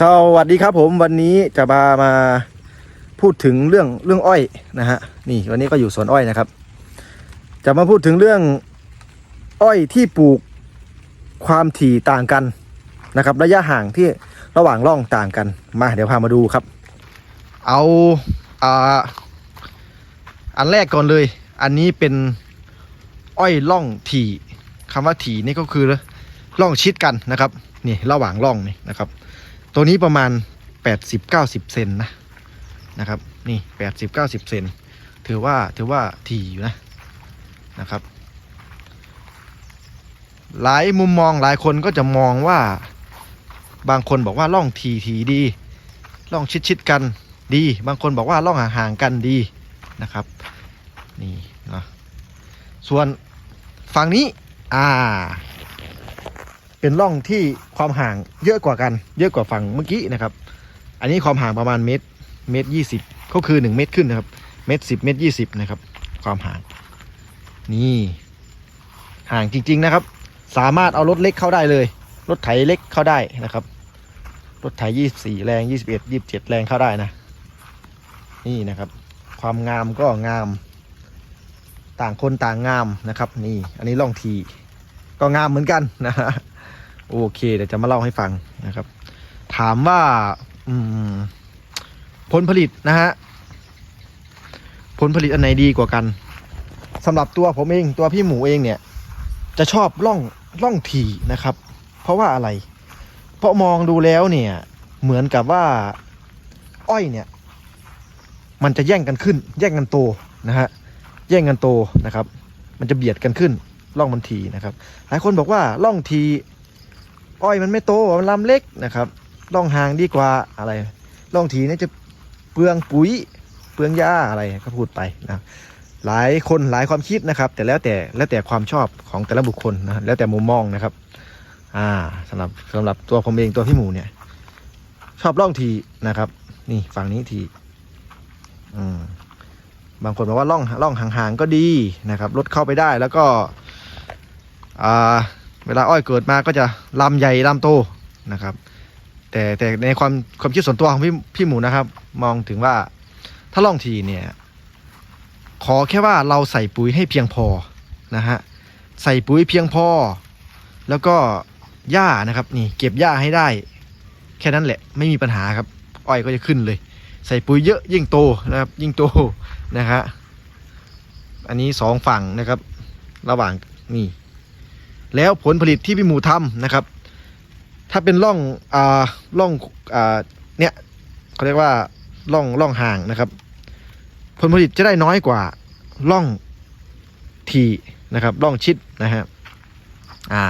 สวัสดีครับผมวันนี้จะมามาพูดถึงเรื่องเรื่องอ้อยนะฮะนี่วันนี้ก็อยู่สวนอ้อยนะครับ จะมาพูดถึงเรื่องอ้อยที่ปลูกความถี่ต่างกันนะครับ ระยะห่างที่ระหว่างร่องต่างกันมาเดี๋ยวพามาดูครับ เอาอ่าอันแรกก่อนเลย อันนี้เป็นอ้อยร่องถี่คำว่าถี่นี่ก็คือร่องชิดกันนะครับนี่ระหว่างร่องนี่นะครับ ตัวนี้ประมาณ 80-90 เซนนะนะครับ นี่ 80-90 เซนถือว่าถือว่าถี่อยู่นะนะครับ หลายมุมมองหลายคนก็จะมองว่าบางคนบอกว่าล่องทีทีดี ล่องชิดชิดกันดี บางคนบอกว่าล่องห่างๆกันดีนะครับ นี่นะส่วนฝั่งนี้ อ่า เป็นร่องที่ความห่างเยอะกว่ากัน เยอะกว่าฝั่งเมื่อกี้นะครับ อันนี้ความห่างประมาณเมตรเมตรยี่สิบก็คือหนึ่งเมตรขึ้นนะครับ เมตรสิบเมตรยี่สิบนะครับ ความห่าง นี่ห่างจริง ๆนะครับ สามารถเอารถเล็กเข้าได้เลย รถไถเล็กเข้าได้นะครับ รถไถยี่สี่แรงยี่สิบเอ็ดยี่สิบเจ็ดแรงเข้าได้นะ นี่นะครับ ความงามก็งาม ต่างคนต่างงามนะครับ นี่ อันนี้ล่องทีก็งามเหมือนกันนะฮะ โอเคเดี๋ยวจะมาเล่าให้ฟังนะครับ ถามว่าผลผลิตนะฮะผลผลิตอันไหนดีกว่ากันสำหรับตัวผมเองตัวพี่หมูเองเนี่ย จะชอบล่องล่องถี่นะครับ เพราะว่าอะไร เพราะมองดูแล้วเนี่ย เหมือนกับว่า อ้อยเนี่ย มันจะแย่งกันขึ้น แย่งกันโตนะฮะแย่งกันโตนะครับ มันจะเบียดกันขึ้นล่องมันทีนะครับ หลายคนบอกว่าล่องที อ้อยมันไม่โตมันลำเล็กนะครับล่องหางดีกว่าอะไรล่องทีนี่จะเปลืองปุ๋ยเปลืองหญ้าอะไรก็พูดไปนะหลายคนหลายความคิดนะครับ แต่แล้วแต่แล้วแต่ความชอบของแต่ละบุคคลนะแล้วแต่มุมมองนะครับ อ่าสำหรับสำหรับตัวผมเองตัวพี่หมูเนี่ย ชอบล่องทีนะครับ นี่ฝั่งนี้ทีอืมบางคนบอกว่าล่องล่องห่างๆก็ดีนะครับรถเข้าไปได้แล้วก็อ่า เวลาอ้อยเกิดมาก็จะลำใหญ่ลำโตนะครับ แต่แต่ในความความคิดส่วนตัวของพี่พี่หมูนะครับ มองถึงว่าถ้าล่องทีเนี่ย ขอแค่ว่าเราใส่ปุ๋ยให้เพียงพอนะฮะใส่ปุ๋ยเพียงพอ แล้วก็หญ้านะครับ นี่ เก็บหญ้าให้ได้ แค่นั้นแหละไม่มีปัญหาครับ อ้อยก็จะขึ้นเลย ใส่ปุ๋ยเยอะยิ่งโตนะครับ ยิ่งโตนะฮะอันนี้สองฝั่งนะครับ ระหว่างนี่ แล้วผลผลิตที่พี่หมูทำนะครับ ถ้าเป็นร่องอ่าร่องอ่าเนี่ยเขาเรียกว่าร่องร่องห่างนะครับ ผลผลิตจะได้น้อยกว่าร่องทีนะครับร่องชิดนะฮะอ่า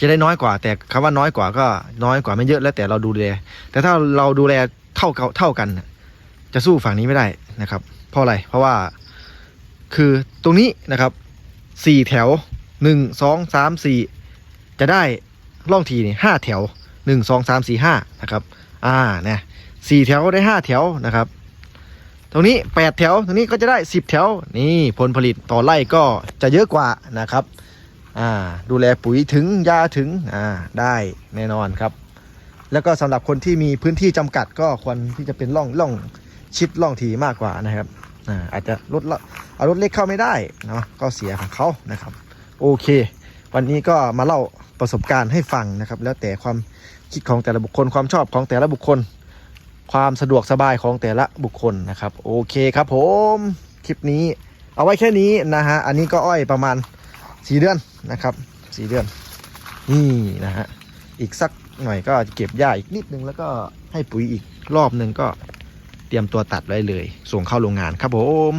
จะได้น้อยกว่า แต่คำว่าน้อยกว่าก็น้อยกว่าไม่เยอะแล้วแต่เราดูแล แต่ถ้าเราดูแลเท่าเท่ากันจะสู้ฝั่งนี้ไม่ได้นะครับ เพราะอะไรเพราะว่าคือตรงนี้นะครับสี่แถว หนึ่งสองสามสี่จะได้ล่องทีนี่ห้าแถวหนึ่งสองสามสี่ห้านะครับ อ่าเนี่ยสี่แถวได้ห้าแถวนะครับ ตรงนี้แปดแถวตรงนี้ก็จะได้สิบแถวนี่ผลผลิตต่อไร่ก็จะเยอะกว่านะครับอ่าดูแลปุ๋ยถึงยาถึงอ่าได้แน่นอนครับ แล้วก็สำหรับคนที่มีพื้นที่จำกัดก็ควรที่จะเป็นร่องร่องชิดร่องทีมากกว่านะครับอ่าอาจจะรถละเอารถเล็กเข้าไม่ได้เนาะก็เสียของเขานะครับ โอเค วันนี้ก็มาเล่าประสบการณ์ให้ฟังนะครับ แล้วแต่ความคิดของแต่ละบุคคล ความชอบของแต่ละบุคคล ความสะดวกสบายของแต่ละบุคคลนะครับ โอเคครับผมคลิปนี้ เอาไว้แค่นี้นะฮะ อันนี้ก็อ้อยประมาณสี่เดือนนะครับสี่เดือน นี่นะฮะ อีกสักหน่อยก็เก็บหญ้าอีกนิดนึงแล้วก็ให้ปุ๋ยอีกรอบหนึ่งก็เตรียมตัวตัดไว้เลย ส่งเข้าโรงงานครับผม